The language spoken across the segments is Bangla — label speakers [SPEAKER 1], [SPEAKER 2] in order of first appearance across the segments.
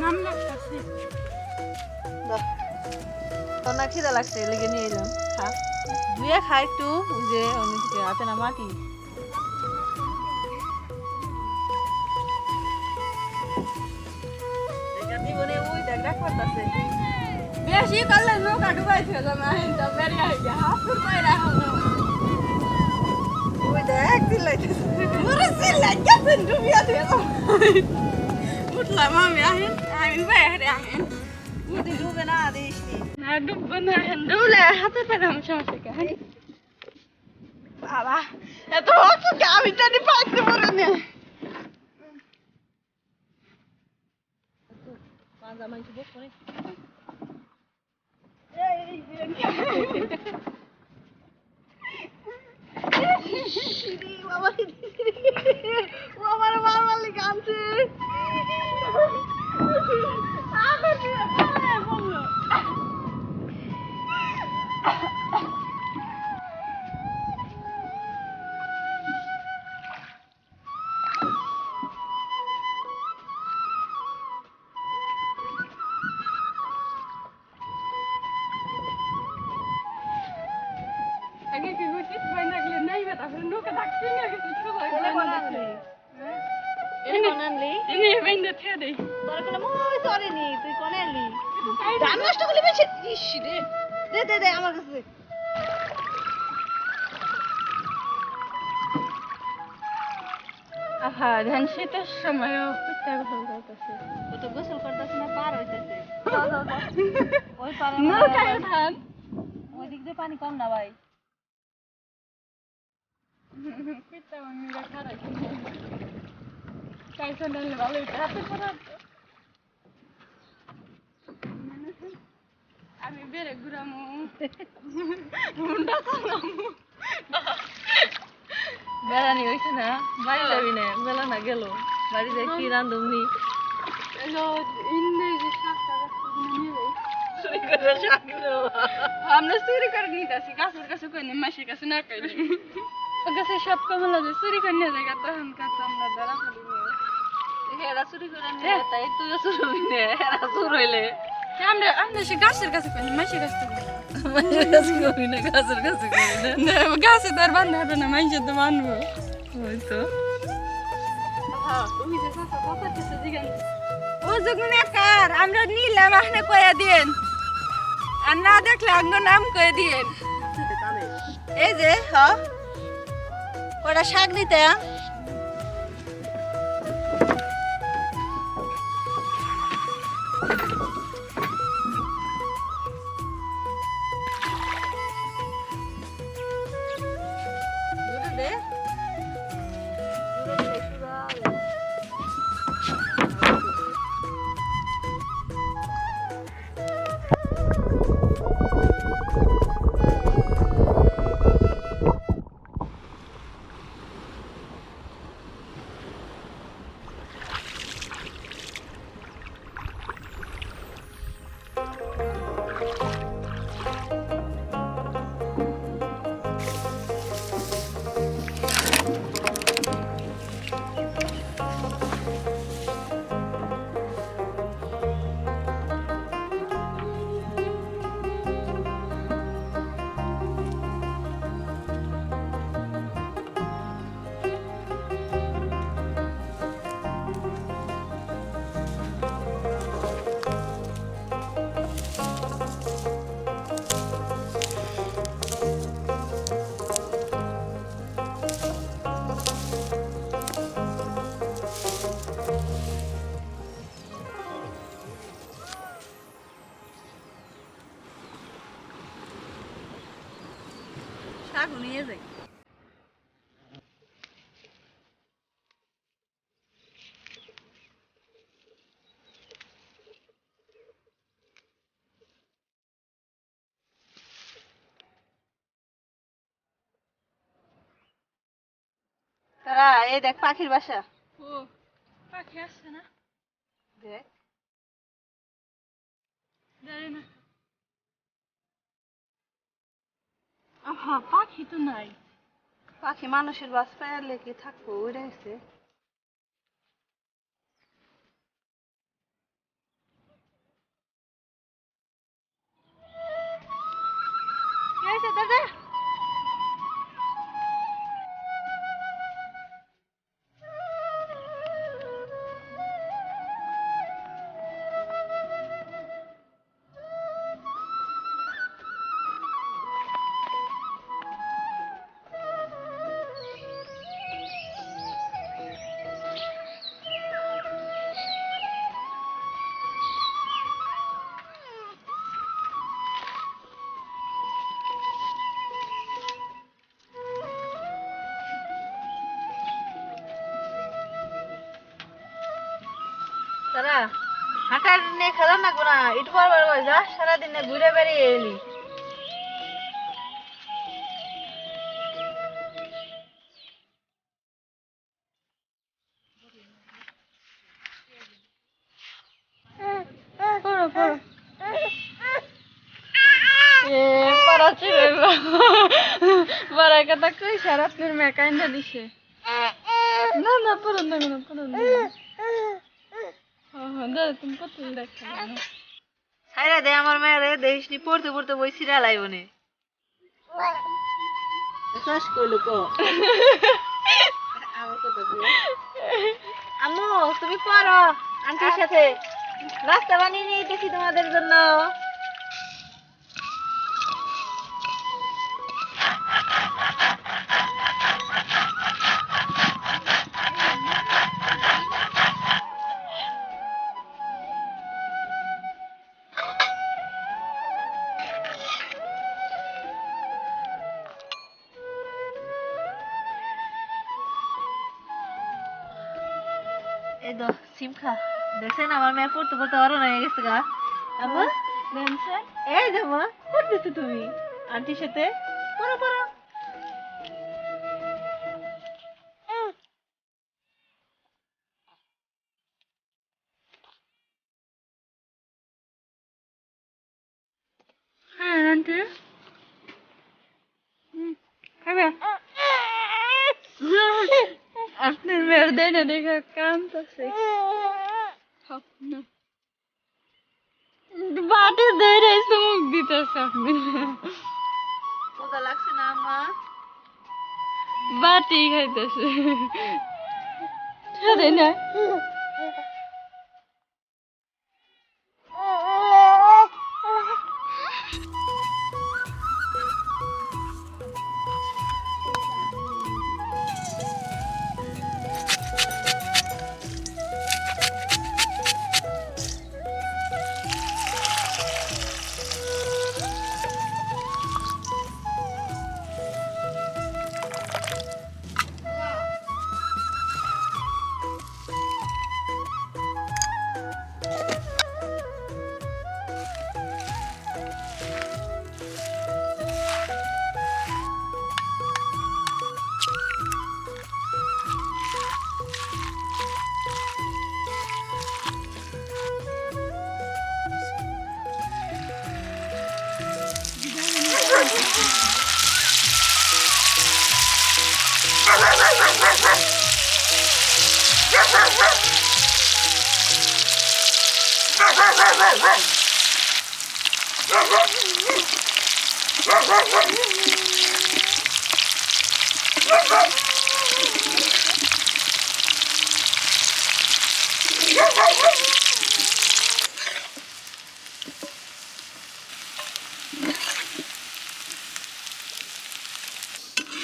[SPEAKER 1] নাম লাগতেছে।
[SPEAKER 2] তোর না খিদা লাগছে লেগে নিয়ে এলাম খা। ধুয়ে খা একটু যে অন্য থেকে হাতে না মাটি। জীবনে ওই দেখ দেখ করতেছে।
[SPEAKER 1] বেশি করলে নৌকা ডুবাই ছিল না তো বেরিয়ে গিয়া হাসুর পায়রা হলো
[SPEAKER 2] ওই দেখ চিল্লাইতেছে।
[SPEAKER 1] পুরো চিল্লাই গেছেন ডুবিয়া দিয়ে উঠলাম আমি আহিন আমি বাইরে আহিন
[SPEAKER 2] যদি ডুবে না দিস নি
[SPEAKER 1] না ডুববো না ডুবলে হাতে পেলাম সমস্যা কে বাবা এত অসুখে আমি জানি পাইতে পারি না
[SPEAKER 2] পাঁচা মাংস বক করে বাবা ও আমার বাবার লিগে আনছে আমার কাছে
[SPEAKER 1] আহা ধান শীতের সময়ও পিঠা গোসল করতেছে।
[SPEAKER 2] ও তো গোসল করতেছে না পার হইতেছে। ওই পারে
[SPEAKER 1] নৌকায় ধান।
[SPEAKER 2] ওই দিক দিয়ে পানি কম না ভাই।
[SPEAKER 1] আমি বেড়ে ঘুরামু মুন্ডা চালামু
[SPEAKER 2] বেড়ানি হইছে না? বাড়ি যাবি না? বেলা না গেল। বাড়ি যাই কি দেবো।
[SPEAKER 1] আমরা চুরি করে নিতে আসি গাছের কাছে কই নি মাসির কাছে না কই ও গাছে সব কমলা যে চুরি করে নিয়ে যায় তখন কাছে আমরা ধরা ফেলি
[SPEAKER 2] এরা চুরি করে নিয়ে তাই তুইও চুরি হবি না এরা চুর হইলে
[SPEAKER 1] আমরা আমরা সে গাছের কাছে কই নি কাছে কই
[SPEAKER 2] মানুষের কাছে করবি না গাছের কাছে করবি না।
[SPEAKER 1] গাছে তো আর বান্ধা হবে না মাইসে তো বানবো
[SPEAKER 2] ওই তো।
[SPEAKER 1] তুমি যে চাচার কাছে ও যখন একার আমরা নিলাম আপনি কয়া দিন আর না দেখলে আঙ্গ নাম কয়ে দিন
[SPEAKER 2] এই যে হ। ওটা শাক দিতে দূরে দে সুরা যাই তারা এই দেখ পাখির বাসা।
[SPEAKER 1] ও পাখি আসছে না।
[SPEAKER 2] দেখ।
[SPEAKER 1] না। আহা পাখি তো নাই।
[SPEAKER 2] পাখি মানুষের বাস পায়ার লেগে থাকব ওই রয়েছে দাদা তারা হাঁটার নিয়ে খেলা না গোনা, ইট বারবার করে যা, সারাদিনে ঘুরে বেড়িয়ে এলি।
[SPEAKER 1] পারার কথা কই স্যার আপনার মেয়ে দিছে। না না পড়ো না পড়ো না দাদা তুমি কত দেখছ
[SPEAKER 2] সাইরা দে আমার মেয়েরে দেখিস নি পড়তে পড়তে বই সিরা লাইব নে। কো। আমার কথা আম্মু তুমি পড়ো আন্টির সাথে। রাস্তা বানিয়ে নিয়ে দেখি তোমাদের জন্য। এই খা দেখছেন আমার মেয়ে পড়তে পড়তে আরও হয়ে গেছে গা।
[SPEAKER 1] আমার
[SPEAKER 2] এই যে মা পড়তেছো তুমি? আন্টির সাথে
[SPEAKER 1] দেখে কামতাছে বাটে ধরে মুখ দিতেছে আপনি
[SPEAKER 2] মজা লাগছে না আম্মা
[SPEAKER 1] বাটি খাইতেছে না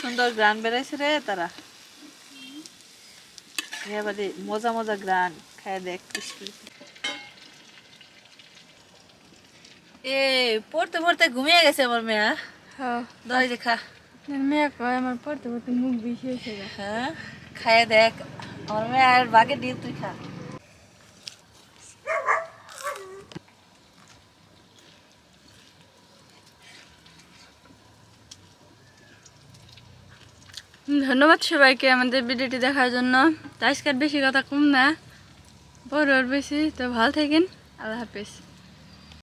[SPEAKER 2] সুন্দর গ্রান বেড়াইছে রে তারা। এবারে মজা মজা গ্রান খায় দেখ এ পড়তে পড়তে ঘুমিয়ে গেছে আমার মেয়া।
[SPEAKER 1] হ্যাঁ।
[SPEAKER 2] দই দেখা খা।
[SPEAKER 1] মেয়ে কয় আমার পড়তে পড়তে মুখ গা।
[SPEAKER 2] হ্যাঁ খায় দেখ। আমার মেয়া আর বাগে দিয়ে তুই খা।
[SPEAKER 1] ধন্যবাদ সবাইকে আমাদের ভিডিওটি দেখার জন্য। আজকের বেশি কথা কম না। বড় বেশি। তো ভালো থাকেন। আল্লাহ হাফিজ।